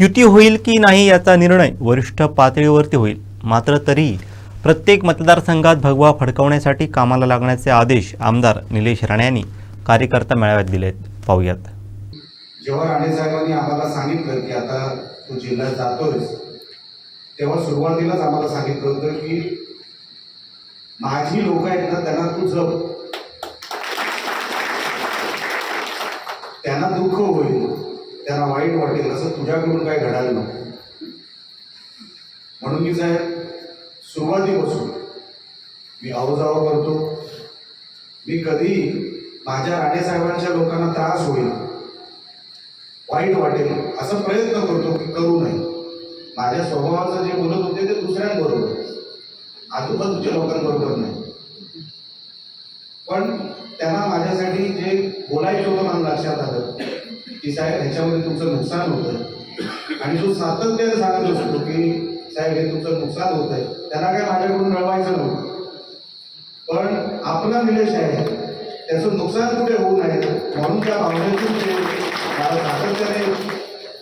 युती होईल की नाही याचा निर्णय वरिष्ठ पातळीवरती होईल. मात्र तरी प्रत्येक मतदारसंघात भगवा फडकवण्यासाठी कामाला लागण्याचे आदेश आमदार निलेश राणे यांनी कार्यकर्ता मेळाव्यात दिलेत. पाहूयात. जेव्हा राणे साहेबांनी आम्हाला सांगितलं की आता तू जिल्ह्यात जातोयस तेव्हा सुरुवातीलाच आम्हाला सांगितलं होतं की माझी लोक आहेत ना त्यांना तू जप त्यांना दुःख होईल. त्यांना वाईट वाटेल असं तुझ्याकडून काय घडायला नको. म्हणून मी साहेब सुरुवातीपासून मी आवजाव करतो. मी कधी माझ्या राणेसाहेबांच्या लोकांना त्रास होईल वाईट वाटेल असा प्रयत्न करतो की करू नये. माझ्या स्वभावाचं जे बोलत होते ते दुसऱ्यांबरोबर. आजूबाजूच्या लोकांबरोबर नाही. पण त्यांना माझ्यासाठी जे बोलायचं होतं मला लक्षात आलं. की साहेब ह्याच्यामध्ये तुमचं नुकसान होतं आणि जो सातत्याने सांगत असतो की साहेब हे तुमचं नुकसान होत आहे. त्यांना काय माझ्याकडून मिळवायचं नव्हतं. पण आपला निलेश आहे त्याचं नुकसान कुठे होऊ नये म्हणून त्या भावनेतून ते मला सातत्याने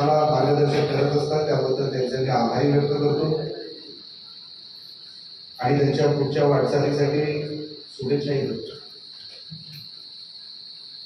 मला मार्गदर्शन करत असतात. त्याबद्दल त्यांचे मी आभारी व्यक्त करतो. आणि त्यांच्या पुढच्या वाटचालीसाठी शुभेच्छाही देतो.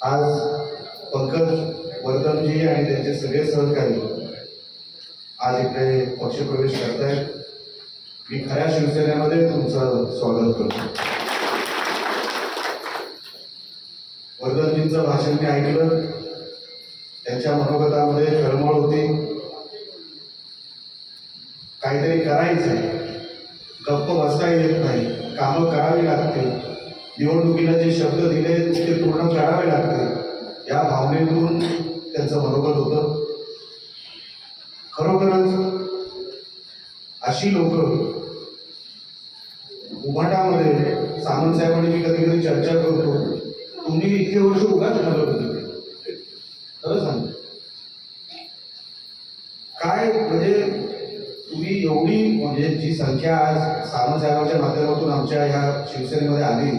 आज पंकज वर्धनजी आणि त्यांचे सगळे सहकारी आज इकडे पक्षप्रवेश करतायत. मी खऱ्या शिवसेनेमध्ये तुमचं स्वागत करतो. वर्धनजींचं भाषण मी ऐकलं. त्यांच्या मनोगतामध्ये तळमळ होती. काहीतरी करायचं गप्प बसता येत नाही. कामं करावी लागते निवडणुकीला जे शब्द दिले ते पूर्ण करावे लागतील. मनोगत होतं. खरोखरच अशी लोक उभाटामध्ये सामंत साहेबांनी मी कधी कधी चर्चा करतो. तुम्ही इतके वर्ष उगाच घालवलं होते खरं सांग काय म्हणजे तुम्ही एवढी म्हणजे जी संख्या आज सामंत साहेबांच्या माध्यमातून आमच्या ह्या शिवसेनेमध्ये आली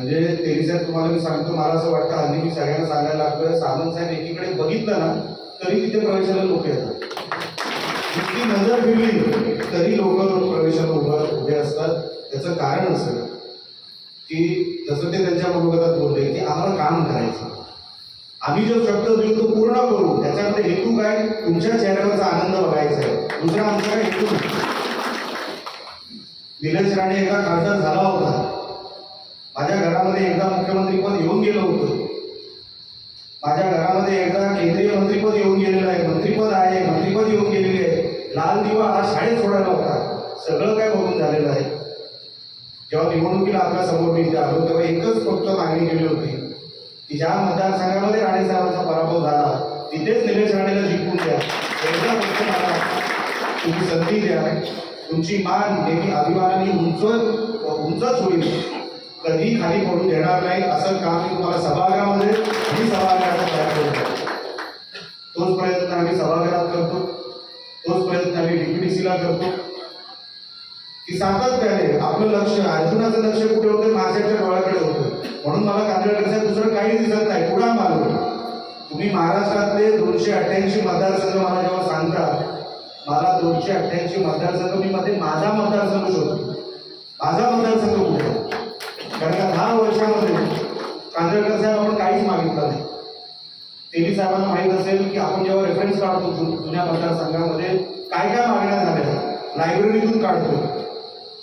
म्हणजे तेरी साहेब तुम्हाला मी सांगतो मला असं वाटतं हल्ली मी सगळ्यांना सांगायला लागलोय. सावंत साहेब एकीकडे बघितलं ना तरी तिथे प्रवेशाला लोक येतात. जितकी नजर फिरली. तरी लोक प्रवेशाला उभं उभे असतात. त्याचं कारण असं की जसं ते त्यांच्या मनोगतात बोलले की आम्हाला काम करायचं. आम्ही जो शब्द देऊ तो पूर्ण करू. त्याच्यामध्ये हेतू काय? तुमच्या चेहऱ्यावरचा आनंद बघायचा आहे. दुसरा आमचा काय हेतू नाही. निलेश राणे एका खासदार झाला होता. माझ्या घरामध्ये एकदा मुख्यमंत्रीपद येऊन गेलं होतं. माझ्या घरामध्ये एकदा केंद्रीय मंत्रीपद येऊन गेलेलं आहे. मंत्रीपद आहे मंत्रीपद येऊन गेलेले आहे. लाल दिवा हा शाळेत सोडायला होता. सगळं काय बघून झालेलं आहे. जेव्हा निवडणुकीला आपल्यासमोर मी आलो तेव्हा एकच फक्त मागणी केली होती की ज्या मतदारसंघामध्ये राणे साहेबांचा पराभव झाला तिथेच निलेश राणेला जिंकून द्या. एकदा फक्त मला तुम्ही संधी द्या. तुमची मान नेहमी अभिमानाने उंच उंचच होईल. कधी खाली पडू देणार नाही असं काम मी तुम्हाला सभागृहामध्ये मी सभागृहाचा तयार करतो तोच प्रयत्न आम्ही सभागृहात करतो. तोच प्रयत्न आम्ही डीपीडीसीला करतो. की सातत्याने आपलं लक्ष अर्जुनाचं लक्ष कुठे होतं? माझ्याच्या डोळ्याकडे होतं. म्हणून मला कांदळकर दुसरं काही दिसत नाही. पुढा मागवलं तुम्ही महाराष्ट्रातले दोनशे अठ्ठ्याऐंशी मतदारसंघ मला जेव्हा सांगता मला दोनशे अठ्ठ्याऐंशी मतदारसंघ मी मध्ये माझा मतदारसंघ शोधतो. माझा मतदारसंघ कुठे आहे? कारण का दहा वर्षामध्ये कांदळकर साहेब आपण काहीच मागितलं नाही तेली साहेबांना माहीत असेल की आपण जेव्हा रेफरन्स काढतो जुन्या मतदारसंघामध्ये काय काय मागण्या झाल्या? लायब्ररीतून काढतो.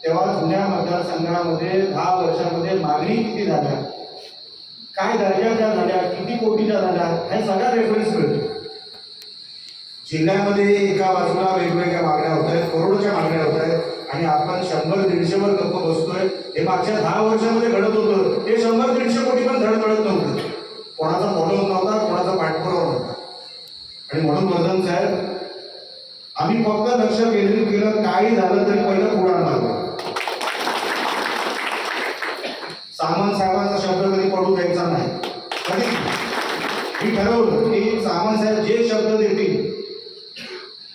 तेव्हा जुन्या मतदारसंघामध्ये दहा वर्षामध्ये मागणी किती झाल्या? काय दर्जाच्या झाल्या? किती कोटीच्या झाल्या? हे सगळा रेफरन्स मिळतो जिल्ह्यामध्ये एका बाजूला वेगवेगळ्या मागण्या होत आहेत करोडोच्या मागण्या होत आहेत आणि आपण शंभर दीडशेवर गप्प बसतोय. हे मागच्या दहा वर्षामध्ये घडत होतं. ते शंभर दीडशे कोटी पण धडधडत नव्हतं. कोणाचा फॉलो नव्हता कोणाचा पाठपुरावा नव्हता आणि म्हणून वर्धन साहेब आम्ही फक्त लक्ष केंद्रित केलं काही झालं तरी पहिलं पुढे मारलं सामान साहेबांचा शब्द कधी पडू द्यायचा नाही कधी मी ठरवलं की सामान साहेब जे शब्द देतील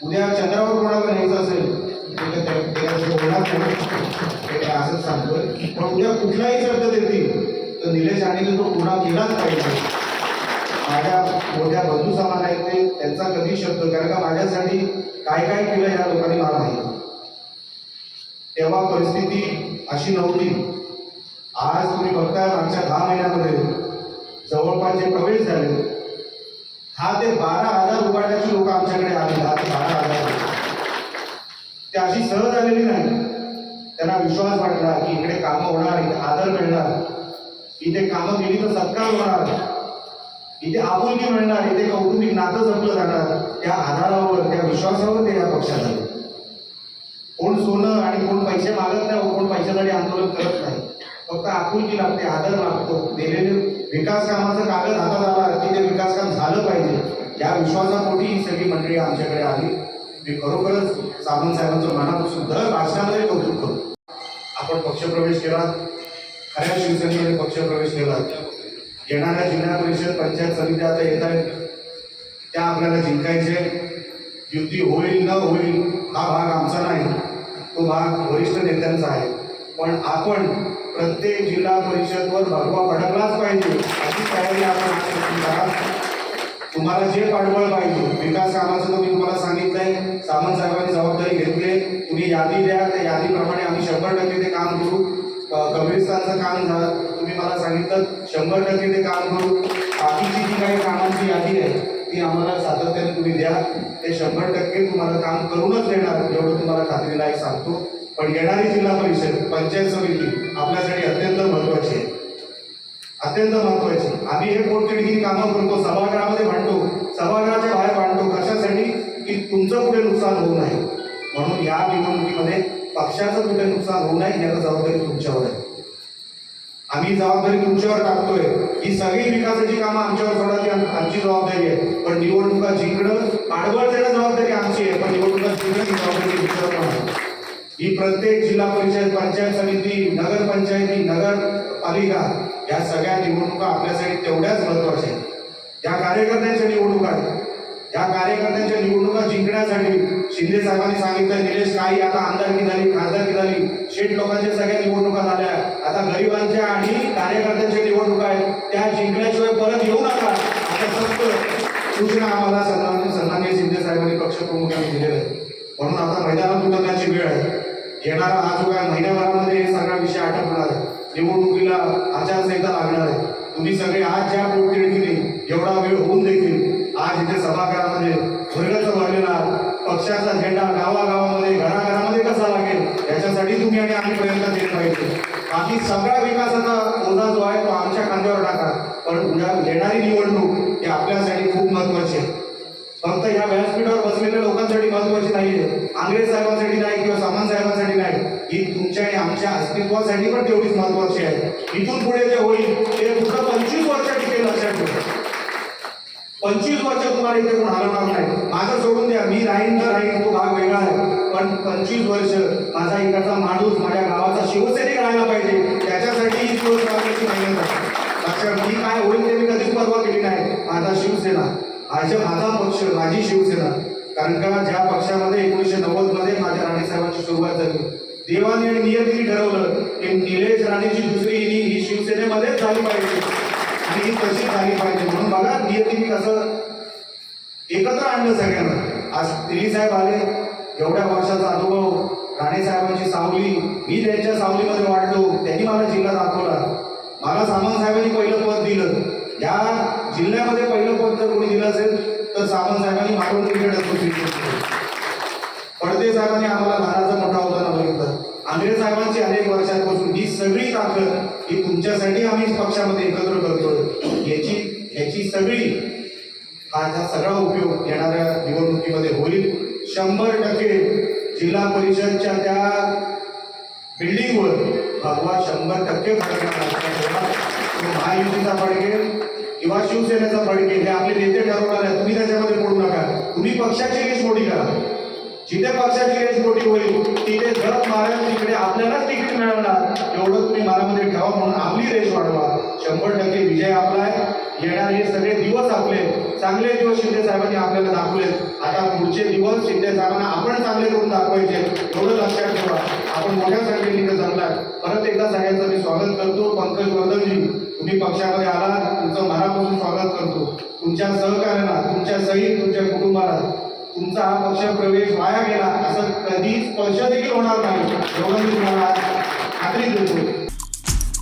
उद्या चंद्रावर कोणाला न्यायचं असेल त्याच्याशी बोलणार नाही. असंच सांगतोय पण उद्या कुठलाही शब्द देतील तर निलेश राणेने तो पुन्हा केलाच पाहिजे. माझ्या मोठ्या बंधू समान आहेत ते त्यांचा कधी शब्द कारण का माझ्यासाठी काय काय केलं या लोकांनी मला माहिती तेव्हा परिस्थिती अशी नव्हती. आज तुम्ही बघताय मागच्या दहा महिन्यामध्ये जवळपास जे प्रवेश झाले दहा ते बारा हजार उभारण्याची लोक आमच्याकडे आले दहा ते बारा हजार. ते अशी सहज आलेली नाही. त्यांना विश्वास वाटला की इकडे कामं होणार आदर मिळणार. इथे कामं केली तर सत्कार होणार. इथे आपुलकी मिळणार इथे कौटुंबिक नातं जपलं जाणार. त्या आधारावर त्या विश्वासावर ते या पक्षात आले. कोण सोनं आणि कोण पैसे मागत नाही कोण पैशासाठी आंदोलन करत नाही. फक्त आपुलकी लागते आदर लागतो. दिलेले विकास कामाचं कागद हातात आला की ते विकास काम झालं पाहिजे. या विश्वासापोटी ही सगळी मंडळी आमच्याकडे आली. मी खरोखरच सावंत साहेबांचं मनापासून दर भाषणामध्ये कौतुक करू आपण पक्षप्रवेश केला खऱ्या शिवसेनेमध्ये पक्षप्रवेश केला. येणाऱ्या जिल्हा परिषद पंचायत समित्या आता येत आहेत. त्या आपल्याला जिंकायचे. युती होईल न होईल हा भाग आमचा नाही. तो भाग वरिष्ठ नेत्यांचा आहे. पण आपण प्रत्येक जिल्हा परिषदवर भगवा भडकलाच पाहिजे. अशी तयारी आपण तुम्हाला जे पाठबळ पाहिजे विकास कामाचं मी तुम्हाला सांगितलंय. सामंत साहेबांनी जबाबदारी घेतली. तुम्ही यादी द्या. त्या यादीप्रमाणे आम्ही शंभर टक्के ते काम करू. कम्युनिस्टांचं काम झालं. तुम्ही मला सांगितलं शंभर टक्के ते काम करू. बाकीची जी काही कामांची यादी आहे ती आम्हाला सातत्याने तुम्ही द्या. ते शंभर टक्के तुम्हाला काम करूनच देणार एवढं तुम्हाला खात्रीला एक सांगतो. पण येणारी जिल्हा परिषद पंचायत समिती आपल्यासाठी अत्यंत महत्वाची आहे. अत्यंत महत्वाची आम्ही हे पोटतिडकी कामं करतो सभागृहामध्ये भांडतो. सभागृहाच्या बाहेर भांडतो. कशासाठी? की तुमचं कुठे नुकसान होऊ नये. म्हणून या निवडणुकीमध्ये पक्षाचं कुठे नुकसान होऊ नये याची जबाबदारी तुमच्यावर आहे. आम्ही जबाबदारी तुमच्यावर टाकतोय. ही सगळी विकासाची कामं आमच्यावर सोडा आमची जबाबदारी आहे. पण निवडणुका जिंकणं आडवळ देणं जबाबदारी आमची आहे. पण निवडणुका जिंकणं ही जबाबदारी तुमच्यावर ही प्रत्येक जिल्हा परिषद पंचायत समिती नगरपंचायती नगरपालिका या सगळ्या निवडणुका आपल्यासाठी तेवढ्याच महत्त्वाच्या आहेत. या कार्यकर्त्यांच्या निवडणुका आहेत. या कार्यकर्त्यांच्या निवडणुका जिंकण्यासाठी शिंदे साहेबांनी सांगितलं निलेश काही आता आमदारकी झाली खासदारकी झाली. शेठ लोकांच्या सगळ्या निवडणुका झाल्या. आता गरिबांच्या आणि कार्यकर्त्यांच्या निवडणुका आहेत. त्या जिंकल्याशिवाय परत येऊ नका. आता फक्त सूचना आम्हाला सन्मान सन्मान्य शिंदे साहेबांनी पक्षप्रमुखांनी दिलेल्या आहेत म्हणून आता मैदानात उतरण्याची वेळ आहे. येणारा आज काय महिन्याभरामध्ये हे सगळा विषय आटप आहे. निवडणुकीला आचारसंहिता लागणार आहे. तुम्ही सगळे आज ज्या पोटतिडकीने एवढा वेळ होऊन देखील तिथे सभागृहामध्ये म्हणजे वर्गच वाढविणार. पक्षाचा झेंडा गावागावामध्ये घराघरामध्ये कसा लागेल याच्यासाठी तुम्ही आणि आम्ही प्रयत्न केले पाहिजे. बाकी सगळा विकासाचा ओझा जो आहे तो आमच्या खांद्यावर टाका. पण उद्या येणारी निवडणूक ही आपल्यासाठी खूप महत्वाची आहे. फक्त या व्यासपीठावर बसलेल्या लोकांसाठी महत्वाची नाहीये. आंग्रे साहेबांसाठी नाही किंवा सामान साहेबांसाठी नाही. ही तुमच्या आणि आमच्या अस्तित्वासाठी पण तेवढीच महत्वाची आहे. इथून पुढे जे होईल ते पुढं पंचवीस वर्ष टिकेल लक्षात ठेवा पंचवीस वर्ष तुम्हाला इथे कोण हलवणार नाही. माझं सोडून द्या. मी राहीन तर राहीन तो भाग वेगळा आहे. पण पंचवीस वर्ष माझा इकडचा माणूस माझ्या गावाचा शिवसैनिक राहायला पाहिजे. त्याच्यासाठी ही दिवस मेहनत आहे. मी काय होईल ते मी कधीच परवा केली नाही. माझा शिवसेना माझ्या माझा पक्ष माझी शिवसेना. कारण का ज्या पक्षामध्ये एकोणीसशे नव्वदमध्ये माझ्या राणेसाहेबांची सुरुवात झाली. देवाने आणि नियतीने ठरवलं की निलेश राणेची दुसरी इनिंग ही शिवसेनेमध्येच झाली पाहिजे. ही कशी झाली पाहिजे. म्हणून बघा नियतीने कसं एकत्र आणलं सगळ्यांना. आज दिली साहेब आले एवढ्या वर्षाचा अनुभव राणे साहेबांची सावली मी त्यांच्या सावलीमध्ये वाढलो त्यांनी मला जिल्हा दाखवला. मला सामंत साहेबांनी पहिलं पद दिलं. या जिल्ह्यामध्ये पहिलं पद जर कोणी दिलं असेल तर सामंत साहेबांनी मागून क्रिकेट पडदे साहेबांनी आम्हाला लहानाचा मोठा होताना बघितलं. आंध्रे साहेबांची अनेक वर्षांपासून ही सगळी ताकद ही तुमच्यासाठी आम्ही पक्षामध्ये एकत्र करतोय. सगळी हा सगळा उपयोग येणाऱ्या निवडणुकीमध्ये होईल. शंभर टक्के जिल्हा परिषदच्या त्या बिल्डिंगवर भगवा शंभर टक्के महायुतीचा फडके किंवा शिवसेनेचा फडके हे आपले नेते ठरवणार आहे तुम्ही त्याच्यामध्ये पडू नका. तुम्ही पक्षाची लिस्ट मोठी करा. जिथे पक्षाची रेस मोठी होईल तिथे जप मारेल तिकडे आपल्यालाच तिकीट मिळवणार एवढं तुम्ही मनामध्ये ठेवा म्हणून आपली रेस वाढवा. शंभर टक्के विजय आपला आहे. येणारे सगळे दिवस आपले. चांगले दिवस शिंदे साहेबांनी आपल्याला दाखवले. आता पुढचे दिवस शिंदे साहेबांना आपण चांगले करून दाखवायचे. एवढं लक्षात ठेवा. आपण मोठ्या संख्येने इथे जमलाय. परत एकदा सगळ्यांचं मी स्वागत करतो. पंकज वर्धनजी तुम्ही पक्षामध्ये आला तुमचं मनापासून स्वागत करतो. तुमच्या सहकार्याला तुमच्या सहित तुमच्या कुटुंबाला. तुमचा हा पक्ष प्रवेश वाया गेला. असं कधी स्पर्श देखील होणार नाही. एवढं मी तुम्हाला खात्री देतो.